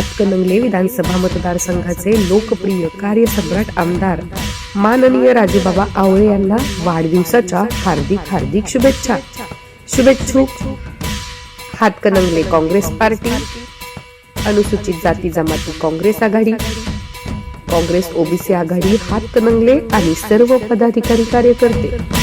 हातकणंगले विधानसभा मतदारसंघाचे लोकप्रिय कार्यसम्राट आमदार माननीय राजूबाबा आवळे यांना वाढदिवसाच्या हार्दिक हार्दिक शुभेच्छा. शुभेच्छुक हातकणंगले काँग्रेस पार्टी. अनुसूचित जाती जमाती काँग्रेस आघाडी. काँग्रेस ओबीसी आघाडी हातकणंगले आणि सर्व पदाधिकारी कार्यकर्ते.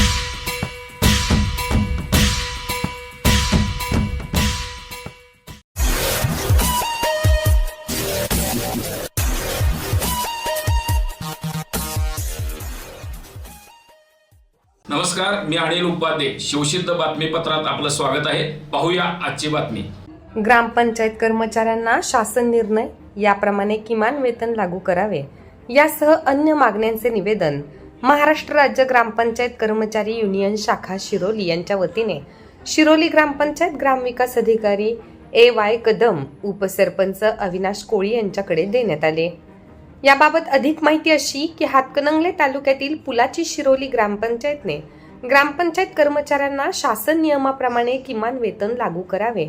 नमस्कार मी अनिल उपाध्ये. शिवसिद्ध बातमीपत्रात आपलं स्वागत आहे. पाहूया आजची बातमी. ग्रामपंचायत कर्मचाऱ्यांना शासन निर्णय याप्रमाणे किमान वेतन लागू करावे. यासह अन्य मागण्यांचे निवेदन. महाराष्ट्र राज्य ग्रामपंचायत कर्मचारी युनियन शाखा शिरोली यांच्या वतीने. शिरोली ग्रामपंचायत ग्रामविकास अधिकारी ए वाय कदम उपसरपंच अविनाश कोळी यांच्याकडे देण्यात आले. याबाबत अधिक माहिती अशी की हातकणंगले तालुक्यातील पुलाची शिरोली ग्रामपंचायतने ग्रामपंचायत कर्मचाऱ्यांना शासन नियमाप्रमाणे किमान वेतन लागू करावे.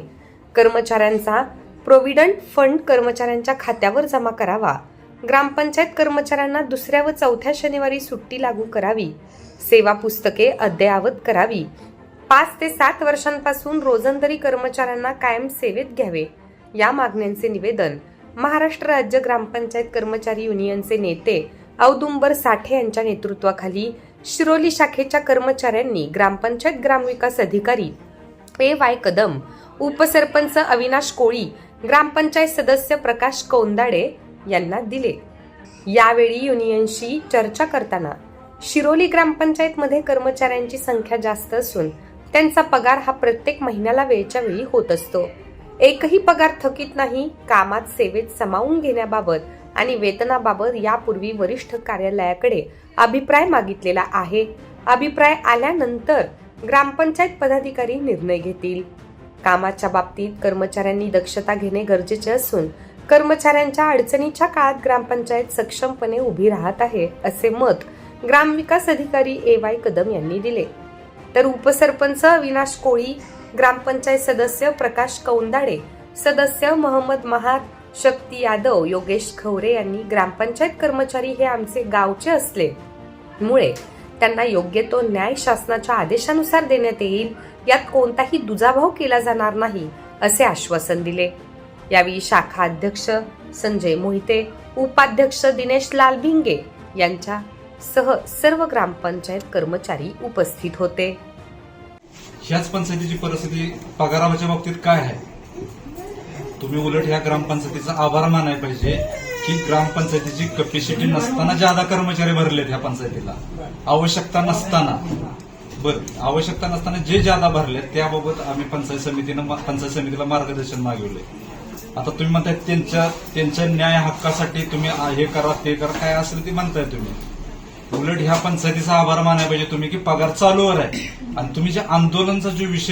कर्मचाऱ्यांचा प्रोव्हिडंट फंड कर्मचाऱ्यांच्या खात्यावर जमा करावा. ग्रामपंचायत कर्मचाऱ्यांना दुसऱ्या व चौथ्या शनिवारी सुट्टी लागू करावी. सेवा पुस्तके अद्ययावत करावी. पाच ते सात वर्षांपासून रोजंदारी कर्मचाऱ्यांना कायम सेवेत घ्यावे. या मागण्यांचे निवेदन महाराष्ट्र राज्य ग्रामपंचायत कर्मचारी युनियनचे नेते औदुंबर साठे यांच्या नेतृत्वाखाली शिरोली शाखेच्या कर्मचाऱ्यांनी ग्रामपंचायत ग्रामविकास अधिकारी ए वाय कदम उपसरपंच अविनाश कोळी ग्रामपंचायत सदस्य प्रकाश कौंदाडे यांना दिले. यावेळी युनियनशी चर्चा करताना शिरोली ग्रामपंचायतमध्ये कर्मचाऱ्यांची संख्या जास्त असून त्यांचा पगार हा प्रत्येक महिन्याला वेळच्या वेळी होत असतो. एकही पगार थकीत नाही कामात सेवेत समावून घेण्याबाबत आणि वेतनाबाबत यापूर्वी वरिष्ठ कार्यालयाकडे अभिप्राय मागितलेला आहे. अभिप्राय आल्यानंतर ग्रामपंचायत पदाधिकारी निर्णय घेतील. कामाच्या बाबतीत कर्मचाऱ्यांनी दक्षता घेणे गरजेचे असून कर्मचाऱ्यांच्या अडचणीच्या काळात ग्रामपंचायत सक्षमपणे उभी राहत आहे असे मत ग्रामविकास अधिकारी ए वाय कदम यांनी दिले. तर उपसरपंच अविनाश कोळी ग्रामपंचायत सदस्य प्रकाश कौंदाडे सदस्य मोहम्मद महार शक्ती यादव योगेश खवरे यांनी ग्रामपंचायत कर्मचारी हे आमचे गावचे असले. मुळे त्यांना योग्य तो न्याय शासनाच्या आदेशानुसार देण्यात येईल यात कोणताही दुजाभाव केला जाणार नाही असे आश्वासन दिले. यावेळी शाखा अध्यक्ष संजय मोहिते उपाध्यक्ष दिनेश लाल भिंगे यांच्या सह सर्व ग्रामपंचायत कर्मचारी उपस्थित होते. ह्याच पंचायतीची परिस्थिती पगाराच्या बाबतीत काय आहे? तुम्ही उलट ह्या ग्रामपंचायतीचा आभार मानायला पाहिजे की ग्रामपंचायतीची कॅपॅसिटी नसताना ज्यादा कर्मचारी भरलेत ह्या पंचायतीला. आवश्यकता नसताना. बर आवश्यकता नसताना जे ज्यादा भरलेत त्याबाबत आम्ही पंचायत समितीनं पंचायत समितीला मार्गदर्शन मागवले आता तुम्ही म्हणताय त्यांच्या त्यांच्या न्याय हक्कासाठी तुम्ही हे करा ते करा काय असेल ते म्हणताय तुम्ही. उलट ह्या पंचायतीचा आभार मानायला पाहिजे तुम्ही की पगार चालूवर आहे. आणि तुम्ही जे आंदोलनचा जो विषय